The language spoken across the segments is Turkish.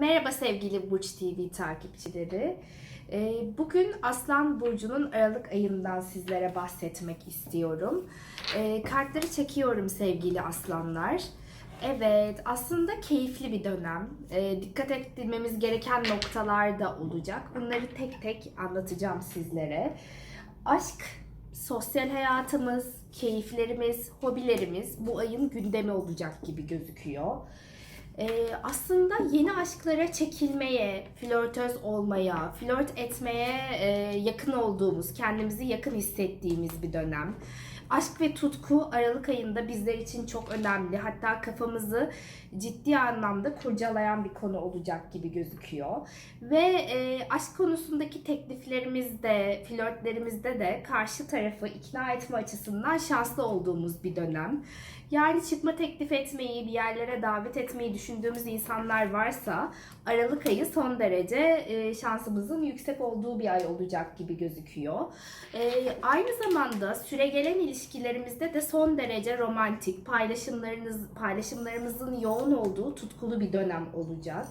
Merhaba sevgili Burç TV takipçileri. Ee, Bugün Aslan Burcu'nun Aralık ayından sizlere bahsetmek istiyorum. Ee, Kartları çekiyorum sevgili aslanlar. Evet, aslında keyifli bir dönem. Ee, Dikkat etmemiz gereken noktalar da olacak. Bunları tek tek anlatacağım sizlere. Aşk, sosyal hayatımız, keyiflerimiz, hobilerimiz bu ayın gündemi olacak gibi gözüküyor. Ee, aslında yeni aşklara çekilmeye, flörtöz olmaya, flört etmeye e, yakın olduğumuz, kendimizi yakın hissettiğimiz bir dönem. Aşk ve tutku Aralık ayında bizler için çok önemli. Hatta kafamızı ciddi anlamda kurcalayan bir konu olacak gibi gözüküyor. Ve e, aşk konusundaki tekliflerimizde, flörtlerimizde de karşı tarafı ikna etme açısından şanslı olduğumuz bir dönem. Yani çıkma teklif etmeyi, bir yerlere davet etmeyi düşündüğümüz insanlar varsa Aralık ayı son derece e, şansımızın yüksek olduğu bir ay olacak gibi gözüküyor. E, aynı zamanda süregelen ilişkilerimizde de son derece romantik, paylaşımlarınız paylaşımlarımızın yoğun olduğu tutkulu bir dönem olacak.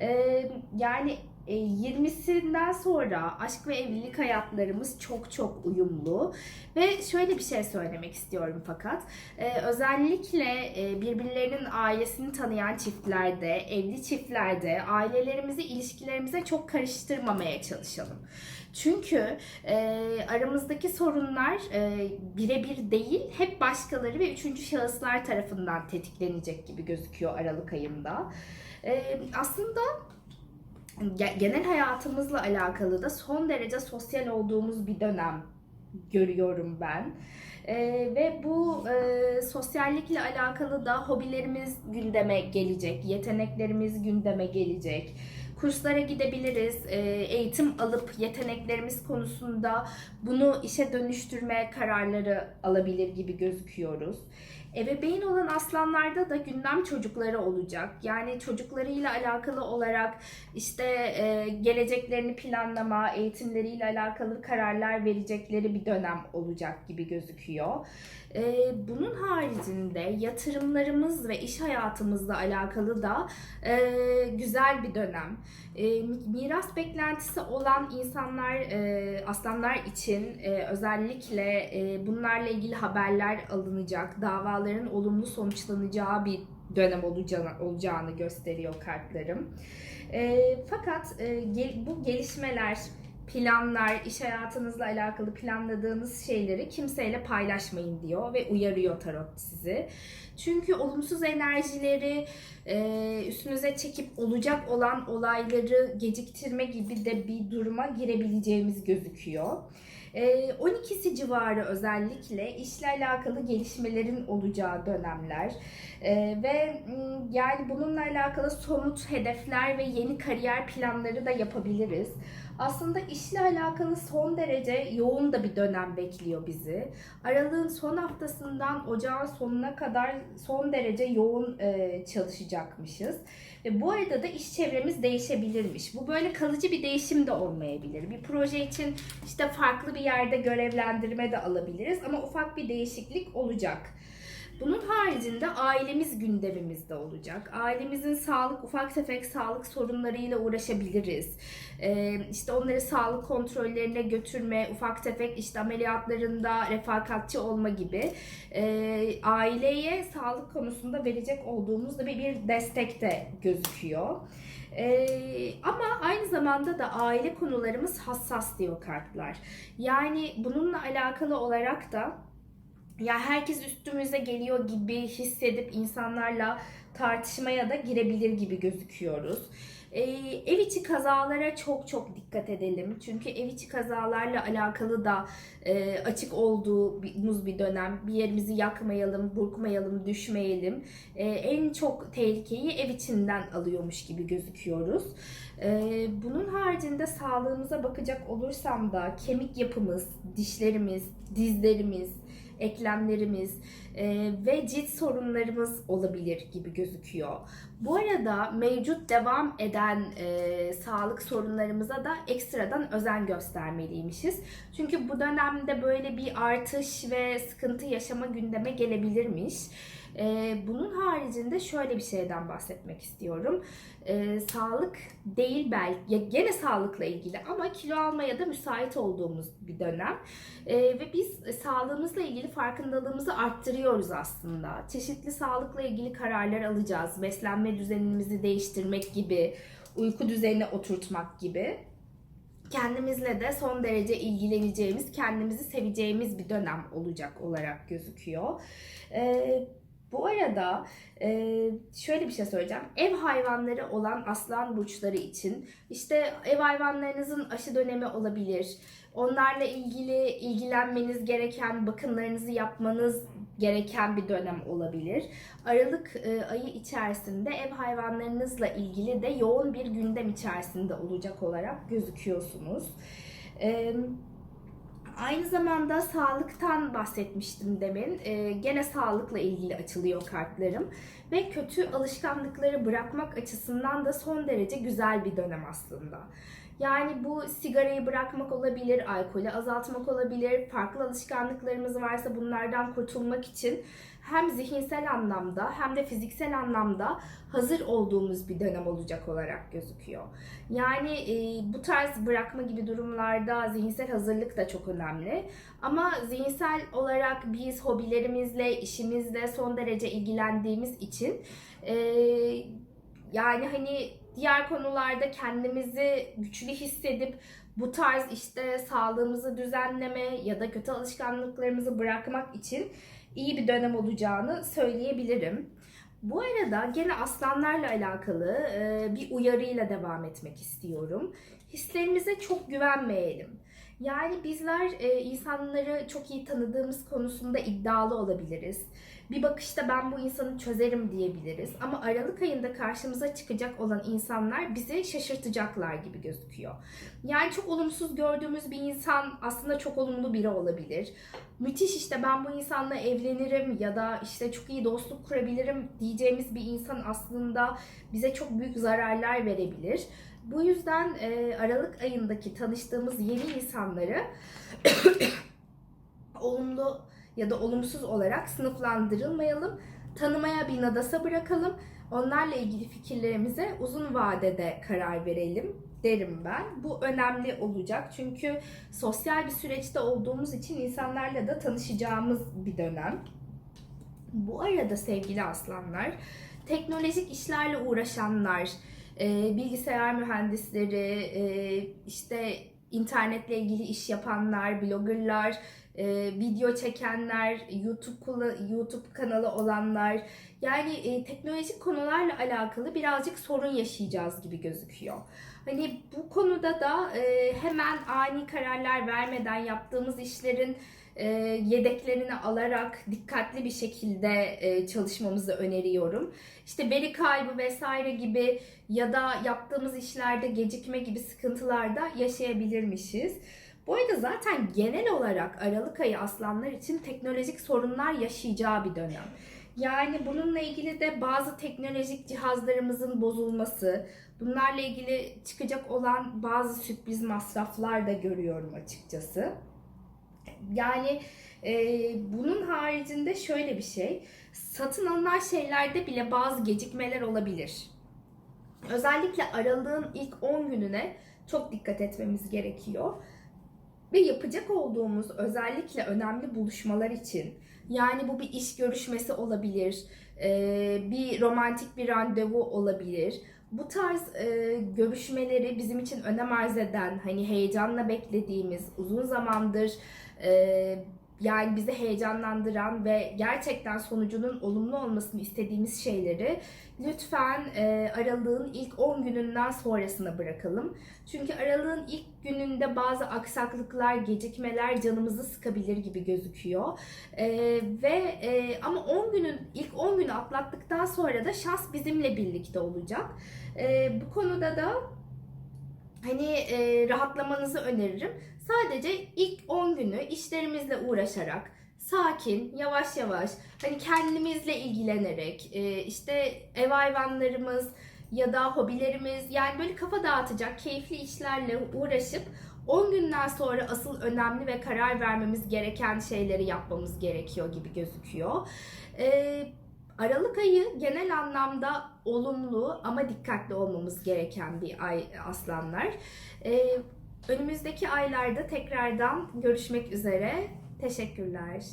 E, yani e, 20'sinden sonra aşk ve evlilik hayatlarımız çok çok uyumlu ve şöyle bir şey söylemek istiyorum fakat e, özellikle e, birbirlerinin ailesini tanıyan çiftlerde, evli çiftlerde ailelerimizi ilişkilerimize çok karıştırmamaya çalışalım. Çünkü e, aramızdaki sorunlar e, birebir değil, hep başkaları ve üçüncü şahıslar tarafından tetiklenecek gibi gözüküyor Aralık ayında. E, aslında genel hayatımızla alakalı da son derece sosyal olduğumuz bir dönem görüyorum ben. Ee, ve bu e, sosyallikle alakalı da hobilerimiz gündeme gelecek, yeteneklerimiz gündeme gelecek. Kurslara gidebiliriz, e, eğitim alıp yeteneklerimiz konusunda bunu işe dönüştürme kararları alabilir gibi gözüküyoruz. Ebeveyn olan aslanlarda da gündem çocukları olacak. Yani çocuklarıyla alakalı olarak işte e, geleceklerini planlama, eğitimleriyle alakalı kararlar verecekleri bir dönem olacak gibi gözüküyor. E, bunun haricinde yatırımlarımız ve iş hayatımızla alakalı da e, güzel bir dönem. E, miras beklentisi olan insanlar, e, aslanlar için özellikle bunlarla ilgili haberler alınacak, davaların olumlu sonuçlanacağı bir dönem olacağını, olacağını gösteriyor kartlarım. E, fakat e, gel, bu gelişmeler, planlar, iş hayatınızla alakalı planladığınız şeyleri kimseyle paylaşmayın diyor ve uyarıyor tarot sizi. Çünkü olumsuz enerjileri e, üstünüze çekip olacak olan olayları geciktirme gibi de bir duruma girebileceğimiz gözüküyor. E, 12'si civarı özellikle işle alakalı gelişmelerin olacağı dönemler E, ve m, yani bununla alakalı somut hedefler ve yeni kariyer planları da yapabiliriz. Aslında işle alakalı son derece yoğun da bir dönem bekliyor bizi. Aralığın son haftasından ocağın sonuna kadar son derece yoğun e, çalışacakmışız. Ve bu arada da iş çevremiz değişebilirmiş. Bu böyle kalıcı bir değişim de olmayabilir. Bir proje için işte farklı bir yerde görevlendirme de alabiliriz ama ufak bir değişiklik olacak. Bunun haricinde ailemiz gündemimizde olacak. Ailemizin sağlık, ufak tefek sağlık sorunlarıyla uğraşabiliriz. Ee, işte onları sağlık kontrollerine götürme, ufak tefek işte ameliyatlarında refakatçi olma gibi e, aileye sağlık konusunda verecek olduğumuz da bir, bir destek de gözüküyor. Ee, ama aynı zamanda da aile konularımız hassas diyor kartlar. Yani bununla alakalı olarak da ya herkes üstümüze geliyor gibi hissedip insanlarla tartışmaya da girebilir gibi gözüküyoruz. Ee, ev içi kazalara çok çok dikkat edelim. Çünkü ev içi kazalarla alakalı da e, açık olduğumuz bir dönem. Bir yerimizi yakmayalım, burkmayalım, düşmeyelim. E, en çok tehlikeyi ev içinden alıyormuş gibi gözüküyoruz. E, bunun haricinde sağlığımıza bakacak olursam da kemik yapımız, dişlerimiz, dizlerimiz, eklemlerimiz e, ve cilt sorunlarımız olabilir gibi gözüküyor. Bu arada mevcut devam eden e, sağlık sorunlarımıza da ekstradan özen göstermeliymişiz. Çünkü bu dönemde böyle bir artış ve sıkıntı yaşama gündeme gelebilirmiş. Ee, bunun haricinde şöyle bir şeyden bahsetmek istiyorum. Ee, sağlık değil belki, ya gene sağlıkla ilgili ama kilo almaya da müsait olduğumuz bir dönem. Ee, ve biz sağlığımızla ilgili farkındalığımızı arttırıyoruz aslında. Çeşitli sağlıkla ilgili kararlar alacağız. Beslenme düzenimizi değiştirmek gibi, uyku düzenine oturtmak gibi kendimizle de son derece ilgileneceğimiz, kendimizi seveceğimiz bir dönem olacak olarak gözüküyor. Ee, bu arada şöyle bir şey söyleyeceğim. Ev hayvanları olan aslan burçları için işte ev hayvanlarınızın aşı dönemi olabilir. Onlarla ilgili ilgilenmeniz gereken, bakımlarınızı yapmanız gereken bir dönem olabilir. Aralık e, ayı içerisinde ev hayvanlarınızla ilgili de yoğun bir gündem içerisinde olacak olarak gözüküyorsunuz. E, aynı zamanda sağlıktan bahsetmiştim demin. E, gene sağlıkla ilgili açılıyor kartlarım. Ve kötü alışkanlıkları bırakmak açısından da son derece güzel bir dönem aslında. Yani bu sigarayı bırakmak olabilir, alkolü azaltmak olabilir, farklı alışkanlıklarımız varsa bunlardan kurtulmak için hem zihinsel anlamda hem de fiziksel anlamda hazır olduğumuz bir dönem olacak olarak gözüküyor. Yani e, bu tarz bırakma gibi durumlarda zihinsel hazırlık da çok önemli. Ama zihinsel olarak biz hobilerimizle, işimizle son derece ilgilendiğimiz için e, yani hani diğer konularda kendimizi güçlü hissedip bu tarz işte sağlığımızı düzenleme ya da kötü alışkanlıklarımızı bırakmak için iyi bir dönem olacağını söyleyebilirim. Bu arada gene aslanlarla alakalı e, bir uyarıyla devam etmek istiyorum. Hislerimize çok güvenmeyelim. Yani bizler e, insanları çok iyi tanıdığımız konusunda iddialı olabiliriz. Bir bakışta ben bu insanı çözerim diyebiliriz. Ama Aralık ayında karşımıza çıkacak olan insanlar bizi şaşırtacaklar gibi gözüküyor. Yani çok olumsuz gördüğümüz bir insan aslında çok olumlu biri olabilir. Müthiş işte ben bu insanla evlenirim ya da işte çok iyi dostluk kurabilirim diyeceğimiz bir insan aslında bize çok büyük zararlar verebilir. Bu yüzden e, Aralık ayındaki tanıştığımız yeni insanları olumlu ya da olumsuz olarak sınıflandırılmayalım. Tanımaya bir nadasa bırakalım. Onlarla ilgili fikirlerimize uzun vadede karar verelim derim ben. Bu önemli olacak çünkü sosyal bir süreçte olduğumuz için insanlarla da tanışacağımız bir dönem. Bu arada sevgili aslanlar, teknolojik işlerle uğraşanlar, e, bilgisayar mühendisleri, e, işte internetle ilgili iş yapanlar, bloggerlar, e, video çekenler, YouTube YouTube kanalı olanlar, yani e, teknolojik konularla alakalı birazcık sorun yaşayacağız gibi gözüküyor. Hani bu konuda da e, hemen ani kararlar vermeden yaptığımız işlerin e, yedeklerini alarak dikkatli bir şekilde e, çalışmamızı öneriyorum. İşte veri kaybı vesaire gibi ya da yaptığımız işlerde gecikme gibi sıkıntılar da yaşayabilirmişiz. Bu arada zaten genel olarak Aralık ayı aslanlar için teknolojik sorunlar yaşayacağı bir dönem. Yani bununla ilgili de bazı teknolojik cihazlarımızın bozulması, bunlarla ilgili çıkacak olan bazı sürpriz masraflar da görüyorum açıkçası. Yani e, bunun haricinde şöyle bir şey, satın alınan şeylerde bile bazı gecikmeler olabilir. Özellikle aralığın ilk 10 gününe çok dikkat etmemiz gerekiyor. Ve yapacak olduğumuz özellikle önemli buluşmalar için yani bu bir iş görüşmesi olabilir, e, bir romantik bir randevu olabilir. Bu tarz e, görüşmeleri bizim için önem arz eden, hani heyecanla beklediğimiz, uzun zamandır e, yani bizi heyecanlandıran ve gerçekten sonucunun olumlu olmasını istediğimiz şeyleri lütfen e, aralığın ilk 10 gününden sonrasına bırakalım. Çünkü aralığın ilk gününde bazı aksaklıklar, gecikmeler canımızı sıkabilir gibi gözüküyor. E, ve e, ama 10 günün ilk 10 günü atlattıktan sonra da şans bizimle birlikte olacak. E, bu konuda da hani e, rahatlamanızı öneririm. Sadece ilk 10 günü işlerimizle uğraşarak sakin, yavaş yavaş hani kendimizle ilgilenerek e, işte ev hayvanlarımız ya da hobilerimiz yani böyle kafa dağıtacak keyifli işlerle uğraşıp 10 günden sonra asıl önemli ve karar vermemiz gereken şeyleri yapmamız gerekiyor gibi gözüküyor. Ee, Aralık ayı genel anlamda olumlu ama dikkatli olmamız gereken bir ay aslanlar. Ee, önümüzdeki aylarda tekrardan görüşmek üzere. Teşekkürler.